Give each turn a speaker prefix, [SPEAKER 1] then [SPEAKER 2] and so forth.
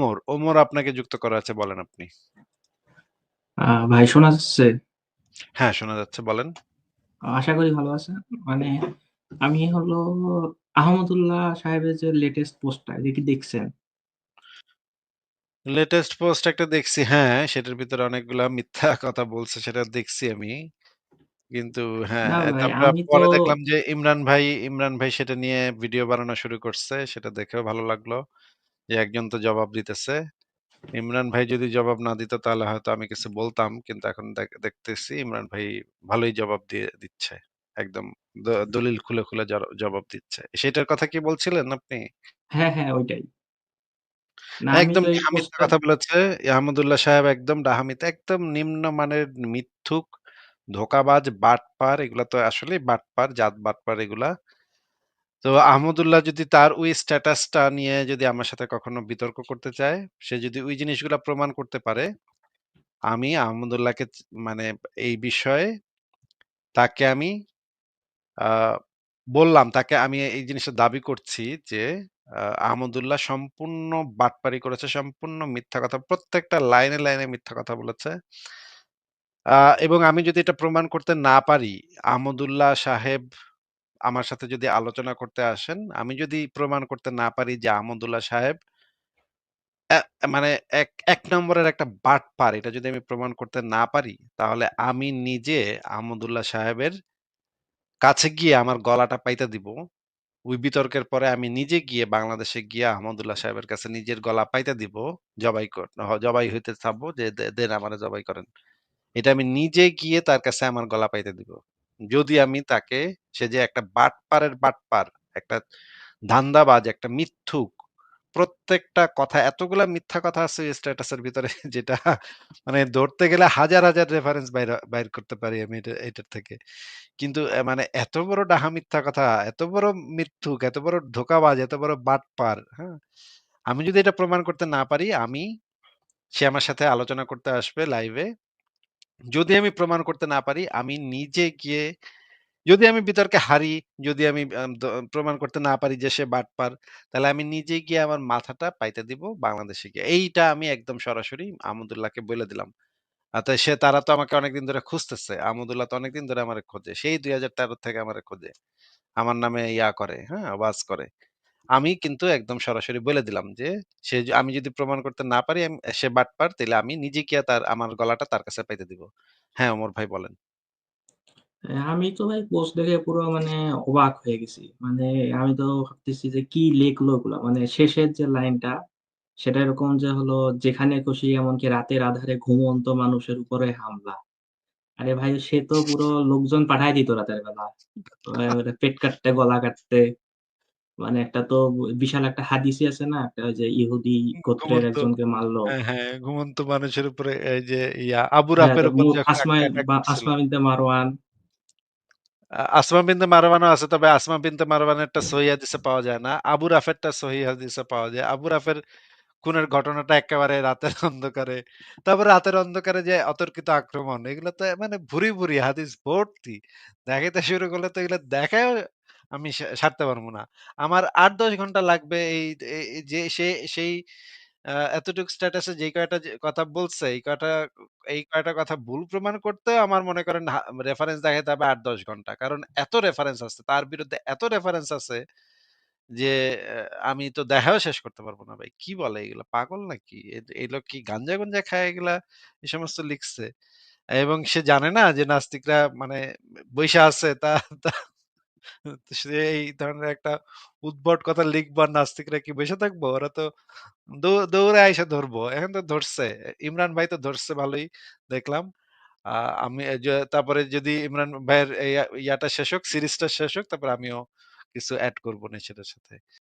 [SPEAKER 1] ওমর, ওমর আপনাকে যুক্ত করা আছে বলেন আপনি।
[SPEAKER 2] ভাই শোনা যাচ্ছে?
[SPEAKER 1] হ্যাঁ, শোনা যাচ্ছে বলেন।
[SPEAKER 2] আশা করি ভালো আছেন। মানে আমি হলো আহমদুল্লাহ সাহেবের যে লেটেস্ট পোস্টটা এটা কি দেখছেন?
[SPEAKER 1] লেটেস্ট পোস্ট একটা দেখছি হ্যাঁ, সেটার ভিতরে অনেকগুলা মিথ্যা কথা বলছে সেটা দেখছি আমি। কিন্তু হ্যাঁ, তারপরে পরে দেখলাম যে ইমরান ভাই ইমরান ভাই সেটা নিয়ে ভিডিও বানানো শুরু করছে। সেটা দেখেও ভালো লাগল। যে একজন তো জবাব দিতেছে। ইমরান ভাই যদি জবাব না দিত তাহলে হয়তো আমি কিছু বলতাম। কিন্তু এখন দেখতেছি ইমরান ভাই ভালোই জবাব দিয়ে দিচ্ছে। একদম দলিল খুলে, খুলে জবাব দিচ্ছে। সেটার কথা কি বলছিলেন আপনি?
[SPEAKER 2] হ্যাঁ, হ্যাঁ ওইটাই।
[SPEAKER 1] একদম কথা বলেছে। আহমদুল্লাহ সাহেব একদম ডাহামিতে একদম নিম্নমানের মিথ্যুক, ধোঁকাবাজ, বাটপার এগুলা তো আসলেই বাটপার, জাত বাটপার এগুলা। তো আহমদুল্লাহ যদি তার ওই স্ট্যাটাসটা নিয়ে যদি আমার সাথে কখনো বিতর্ক করতে চায়, সে যদি ওই জিনিসগুলো প্রমাণ করতে পারে, আমি আহমদুল্লাহকে মানে এই বিষয়ে তাকে আমি আ বললাম তাকে আমি এই জিনিসটা দাবি করছি যে আহমদুল্লাহ সম্পূর্ণ বাটপারি করেছে, সম্পূর্ণ মিথ্যা কথা। প্রত্যেকটা লাইনে, লাইনে মিথ্যা কথা বলেছে। এবং আমি যদি এটা প্রমাণ করতে না পারি, আহমদুল্লাহ সাহেব আমার সাথে যদি আলোচনা করতে আসেন, আমি যদি প্রমাণ করতে না পারি যে আহমদুল্লাহ সাহেব মানে এক, এক নম্বরের একটা বাটপার এটা যদি আমি প্রমাণ করতে না পারি, তাহলে আমি নিজে আহমদুল্লাহ সাহেবের কাছে গিয়ে আমার গলাটা পাইতে দিব। ওই বিতর্কের পরে আমি নিজে গিয়ে বাংলাদেশে গিয়ে আহমদুল্লাহ সাহেবের কাছে নিজের গলা পাইতে দিব। জবাই জবাই হইতে চাবো যে, "দে দেন আমারে জবাই করেন।" এটা আমি নিজে গিয়ে তার কাছে আমার গলা পাইতে দিব। যদি আমি তাকে সে যে একটা বাটপারের বাটপার, একটা ধান্দাবাজ, একটা মিথ্যুক। প্রত্যেকটা কথা এতগুলা মিথ্যা কথা আছে স্ট্যাটাসের ভিতরে যেটা মানে ধরতে গেলে হাজার, হাজার রেফারেন্স বাইর করতে পারি আমি এটা এটার থেকে। কিন্তু মানে এত বড় ডাহা মিথ্যা কথা, এত বড় মিথ্যুক, এত বড় ধোঁকাবাজ, এত বড় বাটপার, হ্যাঁ? আমি যদি এটা প্রমাণ করতে না পারি, আমি সে আমার সাথে আলোচনা করতে আসবে লাইভে। যদি আমি প্রমাণ করতে না পারি, আমি নিজে গিয়ে যদি আমি বিতর্কে হারি, যদি আমি প্রমাণ করতে না পারি যে সে বাটপার, তাহলে আমি নিজে গিয়ে আমার মাথাটা পাইতে দিব বাংলাদেশে গিয়ে। এইটা আমি একদম সরাসরি আহমদুল্লাহকে বইলে দিলাম। আ সে তারা তো আমাকে অনেকদিন ধরে খুঁজতেছে। আহমদুল্লাহ তো অনেকদিন ধরে আমারে খোঁজে। সেই ২০১৩ থেকে আমারে খোঁজে। আমার নামে ইয়া করে, হ্যাঁ? ওয়াজ করে। আমি কিন্তু একদম সরাসরি বলে দিলাম যে, সে আমি যদি প্রমাণ করতে না পারি আম সে বাটপার, তাইলে আমি নিজে গিয়া তার আমার গলাটা তার কাছে পাইতে দিব। হ্যাঁ, ওমর ভাই বলেন।
[SPEAKER 2] অ্যা আমি তো ভাই পোস্ট দেখে পুরো মানে অবাক হয়ে গেছি। মানে আমি তো ভাবতেছি যে কি লেখলো এগুলা। মানে শেষের যে লাইনটা সেটা এরকম যে হলো, "যেখানে খুশি এমনকি রাতের আধারে ঘুমন্ত মানুষের উপরে হামলা।" আরে ভাই সে তো পুরো লোকজন পাঠায় দিত রাতের বেলা। পেট কাটতে, গলা কাটতে। মানে একটা তো বিশাল একটা হাদিসই আছে না? একটা যে ইহুদি গোত্রের
[SPEAKER 1] ঘুমন্ত
[SPEAKER 2] একজনকে মারল।
[SPEAKER 1] হ্যাঁ, হ্যাঁ, ঘুমন্ত মানুষের উপরে এই যে ইয়া আবু
[SPEAKER 2] হ্যাঁ,
[SPEAKER 1] রাফের উপর যখন
[SPEAKER 2] আসমা
[SPEAKER 1] একটা অ্যাটাক
[SPEAKER 2] বা
[SPEAKER 1] করছিল।
[SPEAKER 2] আসমা বিনতে মারওয়ান।
[SPEAKER 1] আ আসমা বিনতে মারওয়ানও আছে। তবে আসমা বিনতে মারওয়ানেরটা সহি হাদিসে পাওয়া যায় না। আবু রাফেরটা সহি হাদিসে পাওয়া যায়। আবু রাফের খুনের ঘটনাটা একেবারে রাতের অন্ধকারে। তারপরে রাতের অন্ধকারে যে অতর্কিত আক্রমণ এগুলো তো মানে ভুরি, ভুরি হাদিস ভর্তি। দেখাইতে শুরু করলে তো এগুলো দেখায়ও আমি সারতে পারব না। আমার ৮-১০ ঘণ্টা লাগবে এই এই যে সে সেই আ এতটুক স্ট্যাটাসে যে কয়টা যে কথা বলছে, এই কয়টা এই কয়টা কথা ভুল প্রমাণ করতেও আমার মনে করেন রেফারেন্স দেখাইতে হবে ৮-১০ ঘণ্টা। কারণ এত রেফারেন্স আছে। তার বিরুদ্ধে এত রেফারেন্স আছে যে আমি তো দেখাও শেষ করতে পারব না ভাই। কি বলে এগুলা? পাগল নাকি? এ এগুলো কি গাঞ্জা-গুঞ্জা খায় এগুলা এই সমস্ত লিখছে? এবং সে জানে না যে নাস্তিকরা মানে বইসা আছে তা তা এই ধরনের একটা উদ্ভট কথা লিখব নাস্তিকরা কি বসে থাকব? ওরা তো দৌড়ে আইসা ধরবো। এখন তো ধরছে। ইমরান ভাই তো ধরছে ভালোই দেখলাম। আমি তারপরে যদি ইমরান ভাইয়ের ইয়া ইয়াটা শেষ হোক, সিরিজটা শেষ হোক তারপরে আমিও কিছু অ্যাড করব নিজেদের সাথে।